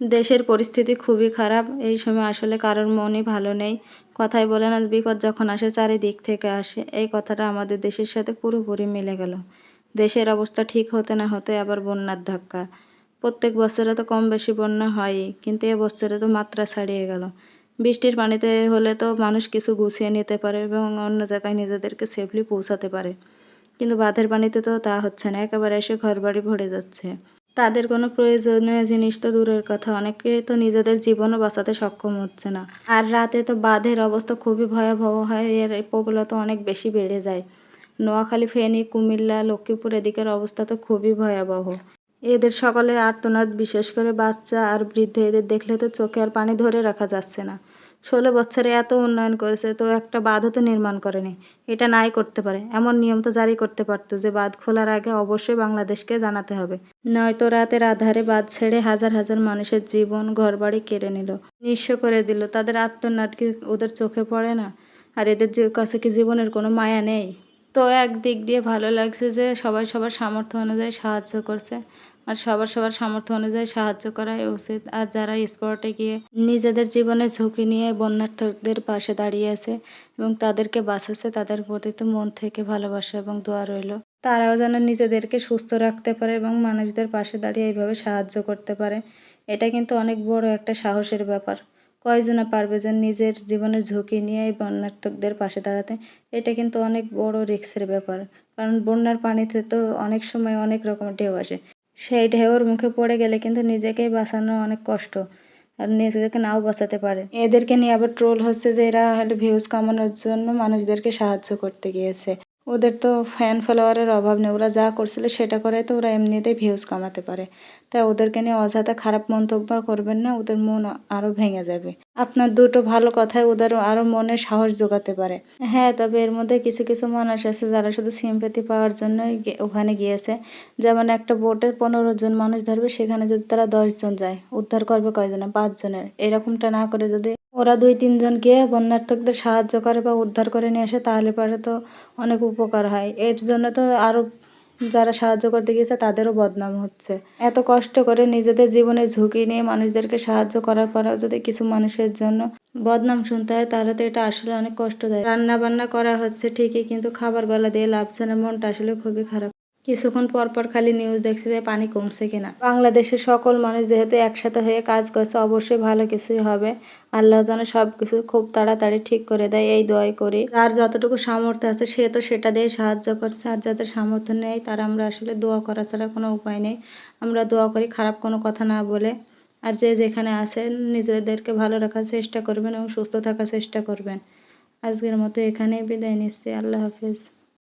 দেশের পরিস্থিতি খুবই খারাপ। এই সময় আসলে কারোর মনই ভালো নেই। কথাই বলে না, বিপদ যখন আসে, চারিদিক থেকে আসে। এই কথাটা আমাদের দেশের সাথে পুরোপুরি মিলে গেল। দেশের অবস্থা ঠিক হতে না হতে আবার বন্যার ধাক্কা। প্রত্যেক বছরে তো কম বেশি বন্যা হয়ই, কিন্তু এ বছরে তো মাত্রা ছাড়িয়ে গেল। বৃষ্টির পানিতে হলে তো মানুষ কিছু গুছিয়ে নিতে পারে এবং অন্য জায়গায় নিজেদেরকে সেফলি পৌঁছাতে পারে। কিন্তু বাঁধের পানিতে তো তা হচ্ছে না, একেবারে এসে ঘরবাড়ি ভরে যাচ্ছে। তাদের কোনো প্রয়োজনীয় জিনিস তো দূরের কথা। অনেকে তো নিজেদের জীবনও বাঁচাতে সক্ষম হচ্ছে না। আর রাতে তো বাঁধের অবস্থা খুবই ভয়াবহ হয়, এর প্রবলতা অনেক বেশি বেড়ে যায়। নোয়াখালী, ফেনী, কুমিল্লা, লক্ষ্মীপুর এদিকের অবস্থা তো খুবই ভয়াবহ। এদের সকলের আর্তনাদ, বিশেষ করে বাচ্চা আর বৃদ্ধ, এদের দেখলে তো চোখে আর পানি ধরে রাখা যাচ্ছে না। ষোলো বছরে এত উন্নয়ন করেছে, তো একটা বাঁধও তো নির্মাণ করেনি। এটা নাই করতে পারে। এমন নিয়ম তো জারি করতে পারতো যে বাঁধ খোলার আগে অবশ্যই বাংলাদেশকে জানাতে হবে। নয়তো রাতের আধারে বাঁধ ছেড়ে হাজার হাজার মানুষের জীবন, ঘরবাড়ি কেড়ে নিল। নিঃস্ব করে দিল। তাদের আত্মনাদ কি ওদের চোখে পড়ে না? আর এদের কাছে কি জীবনের কোনো মায়া নেই? তো একদিক দিয়ে ভালো লাগছে যে সবাই সবার সামর্থ্য অনুযায়ী সাহায্য করছে আর সবার সবার সামর্থ্য অনুযায়ী সাহায্য করাই উচিত। আর যারা স্পটে গিয়ে নিজেদের জীবনের ঝুঁকি নিয়ে বন্যার্থদের পাশে দাঁড়িয়ে আছে এবং তাদেরকে বাঁচাচ্ছে, তাদের প্রতি তো মন থেকে ভালোবাসা এবং দোয়া রইল। তারাও যেন নিজেদেরকে সুস্থ রাখতে পারে এবং মানুষদের পাশে দাঁড়িয়ে এইভাবে সাহায্য করতে পারে। এটা কিন্তু অনেক বড় একটা সাহসের ব্যাপার। কয়জনা পারবে যে নিজের জীবনের ঝুঁকি নিয়ে এই বন্যার্থকদের পাশে দাঁড়াতে? এটা কিন্তু অনেক বড় রিস্কের ব্যাপার। কারণ বন্যার পানিতে তো অনেক সময় অনেক রকম ঢেউ আসে। সেই ঢেউর মুখে পড়ে গেলে কিন্তু নিজেকেই বাঁচানো অনেক কষ্ট আর নিজেদেরকে নাও বাঁচাতে পারে। এদেরকে নিয়ে আবার ট্রোল হচ্ছে যে এরা ভিউজ কামানোর জন্য মানুষদেরকে সাহায্য করতে গিয়েছে। ওদের তো ফ্যান ফলোয়ারের অভাব নেই, ওরা যা করছিল সেটা করে তো ওরা এমনিতেই ভিউজ কামাতে পারে। তাই ওদেরকে নিয়ে অযথা খারাপ মন্তব্য করবেন না, ওদের মন আরও ভেঙে যাবে। আপনার দুটো ভালো কথাই ওদের আরও মনে সাহস জোগাতে পারে। হ্যাঁ তবে এর মধ্যে কিছু কিছু মানুষ আছে যারা শুধু সিম্পাতি পাওয়ার জন্যই ওখানে গিয়েছে। যেমন একটা বোটে পনেরো জন মানুষ ধরবে, সেখানে যদি তারা দশ জন যায়, উদ্ধার করবে কয়জনে? পাঁচজনের। এরকমটা না করে যদি ওরা দুই তিনজন গিয়ে বন্যার্থকদের সাহায্য করে বা উদ্ধার করে নিয়ে আসে, তাহলে পরে তো অনেক উপকার হয়। এর জন্য তো আরও যারা সাহায্য করতে গিয়েছে, তাদেরও বদনাম হচ্ছে। এত কষ্ট করে নিজেদের জীবনের ঝুঁকি নিয়ে মানুষদেরকে সাহায্য করার পরেও যদি কিছু মানুষের জন্য বদনাম শুনতে হয়, তাহলে তো এটা আসলে অনেক কষ্টদায়ক। রান্না বান্না করা হচ্ছে ঠিকই, কিন্তু খাবার বেলা দিয়ে লাভছে না মনটা আসলে খুবই খারাপ। কিছুক্ষণ পর পর খালি নিউজ দেখছি যে পানি কমছে কিনা। বাংলাদেশের সকল মানুষ যেহেতু একসাথে হয়ে কাজ করছে, অবশ্যই ভালো কিছুই হবে। আল্লাহ যেন সব কিছু খুব তাড়াতাড়ি ঠিক করে দেয়, এই দোয়াই করি। আর যতটুকু সামর্থ্য আছে, সে তো সেটা দিয়ে সাহায্য করছে। আর যাদের সামর্থ্য নেই, তারা আমরা আসলে দোয়া করা ছাড়া কোনো উপায় নেই। আমরা দোয়া করি, খারাপ কোনো কথা না বলে। আর যে যেখানে আছেন, নিজেদেরকে ভালো রাখার চেষ্টা করবেন এবং সুস্থ থাকার চেষ্টা করবেন। আজকের মতো এখানেই বিদায় নিচ্ছি। আল্লাহ হাফেজ।